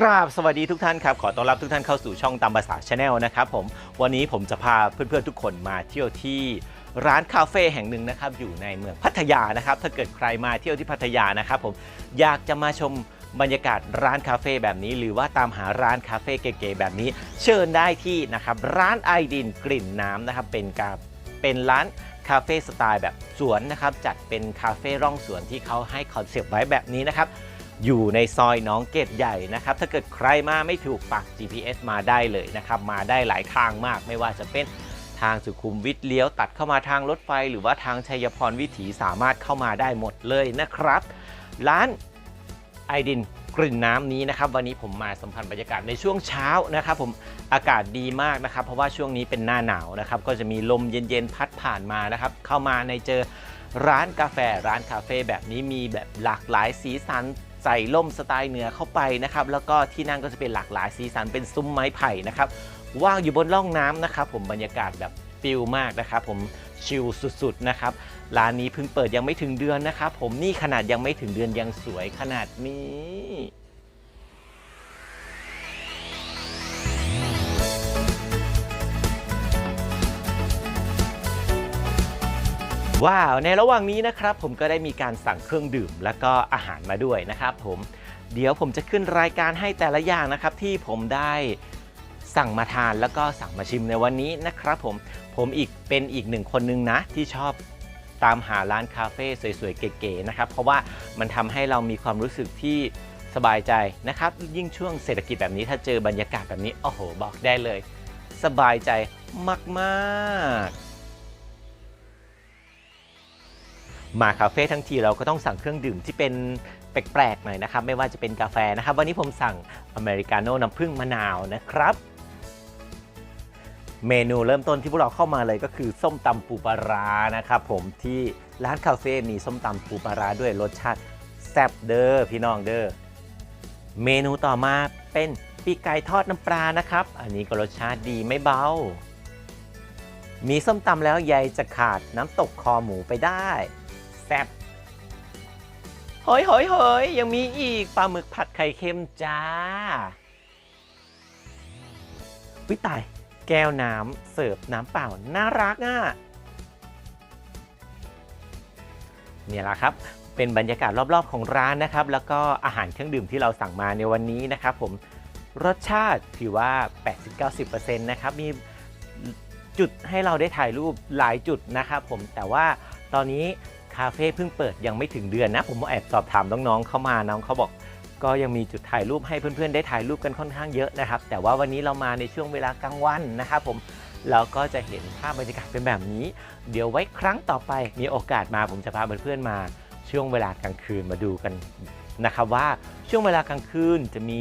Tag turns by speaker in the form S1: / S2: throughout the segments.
S1: กราบสวัสดีทุกท่านครับ ขอต้อนรับทุกท่านเข้าสู่ช่องตามภาษาชาแนลนะครับผมวันนี้ผมจะพาเพื่อนๆทุกคนมาเที่ยวที่ร้านคาเฟ่แห่งหนึ่งนะครับอยู่ในเมืองพัทยานะครับถ้าเกิดใครมาเที่ยวที่พัทยานะครับผมอยากจะมาชมบรรยากาศร้านคาเฟ่แบบนี้ หรือว่าตามหาร้านคาเฟ่เก๋ๆแบบนี้ เชิญได้ที่นะครับร้านไอดินกลิ่นน้ำนะครับเป็นกาเป็นร้านคาเฟ่สไตล์แบบสวนนะครับจัดเป็นคาเฟ่ร่องสวนที่เขาให้คอนเซปต์ไว้แบบนี้นะครับ อยู่ในซอยน้องเกตใหญ่นะครับ ถ้าเกิดใครมาไม่ถูกปัก GPS มาได้เลยนะครับ มาได้หลายทางมาก ไม่ว่าจะเป็นทางสุขุมวิทเลี้ยวตัดเข้ามาทางรถไฟ หรือว่าทางชัยพรวิถีสามารถเข้ามาได้หมดเลยนะครับ ร้านไอดินกลิ่นน้ำนี้นะครับวันนี้ผมมาสัมผัสบรรยากาศในช่วงเช้านะครับผมอากาศดีมากนะครับ เพราะว่าช่วงนี้เป็นหน้าหนาวนะครับ ก็จะมีลมเย็นๆพัดผ่านมานะครับ เข้ามาในเจอร้านกาแฟร้านคาเฟ่แบบนี้มีแบบหลากหลายสีสัน ใส่ล่มสไตล์เหนือเข้าไปนะครับแล้วก็ที่นั่งก็จะเป็นหลากหลายสีสันเป็นซุ้มไม้ไผ่นะครับว่างอยู่บนร่องน้ำนะครับผมบรรยากาศแบบฟิลมากนะครับผมชิลสุดๆนะครับร้านนี้เพิ่งเปิดยังไม่ถึงเดือนนะครับผมนี่ขนาดยังไม่ถึงเดือนยังสวยขนาดนี้ ว้าว ในระหว่างนี้นะครับผมก็ได้มีการสั่งเครื่องดื่ม และก็อาหารมาด้วยนะครับผมเดี๋ยวผมจะขึ้นรายการให้แต่ละอย่างนะครับ ที่ผมได้สั่งมาทานแล้วก็สั่งมาชิมในวันนี้นะครับผมผมอีกเป็นอีกหนึ่งคนนึงนะ ที่ชอบตามหาร้านคาเฟ่สวยๆ เก๋ๆนะครับ เพราะว่ามันทำให้เรามีความรู้สึกที่สบายใจนะครับ ยิ่งช่วงเศรษฐกิจแบบนี้ถ้าเจอบรรยากาศแบบนี้ โอ้โห บอกได้เลย สบายใจมาก ๆ มาคาเฟ่ทั้งทีเราก็ต้องสั่งเครื่องดื่มที่เป็นแปลกๆหน่อยนะครับ ไม่ว่าจะเป็นกาแฟนะครับ วันนี้ผมสั่งอเมริกาโน่น้ำผึ้งมะนาวนะครับ เมนูเริ่มต้นที่พวกเราเข้ามาเลยก็คือส้มตำปูปลาร้านะครับผมที่ร้านคาเฟ่มีส้มตำปูปลาร้าด้วยรสชาติแซ่บเด้อพี่น้องเด้อเมนูต่อมาเป็นปีกไก่ทอดน้ำปลานะครับ อันนี้ก็รสชาติดีไม่เบา มีส้มตำแล้วใยจะขาดน้ำตกคอหมูไปได้ แซ่บเฮ้ยเฮ้ยเฮ้ยยังมีอีกปลาหมึกผัดไข่เค็มจ้าวิตาย แก้วน้ำเสิร์ฟน้ำเปล่า น่ารักอะเนี่ยแหละครับ เป็นบรรยากาศรอบๆของร้านนะครับ แล้วก็อาหารเครื่องดื่มที่เราสั่งมาในวันนี้นะครับผมรสชาติถือว่า 80-90%นะครับ มีจุดให้เราได้ถ่ายรูปหลายจุดนะครับผมแต่ว่าตอนนี้ คาเฟ่เพิ่งเปิดยังไม่ถึงเดือนนะ ผมแอบสอบถามน้องๆเข้ามาน้องเขาบอก ก็ยังมีจุดถ่ายรูปให้เพื่อนๆ ได้ถ่ายรูปกันค่อนข้างเยอะนะครับ แต่ว่าวันนี้เรามาในช่วงเวลากลางวันนะครับผมเราก็จะเห็นภาพบรรยากาศเป็นแบบนี้ เดี๋ยวไว้ครั้งต่อไปมีโอกาสมาผมจะพาเพื่อนๆมาช่วงเวลากลางคืนมาดูกันนะครับว่าช่วงเวลากลางคืนจะมี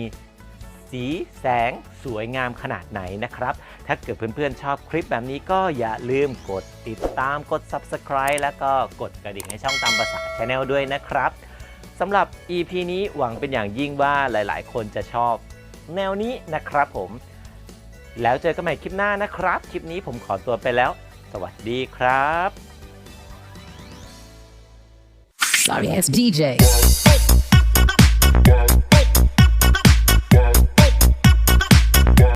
S1: สีแสงสวยงามขนาดไหนนะครับ ถ้าเกิดเพื่อนๆชอบคลิปแบบนี้ก็อย่าลืมกดติดตามกด subscribe แล้วก็กดกระดิ่งให้ช่องตามภาษาชาแนลด้วยนะครับสำหรับ EP นี้หวังเป็นอย่างยิ่งว่าหลายๆ คนจะชอบแนวนี้นะครับผม แล้วเจอกันใหม่คลิปหน้านะครับ คลิปนี้ผมขอตัวไปแล้ว สวัสดีครับ
S2: Sorry ass DJ.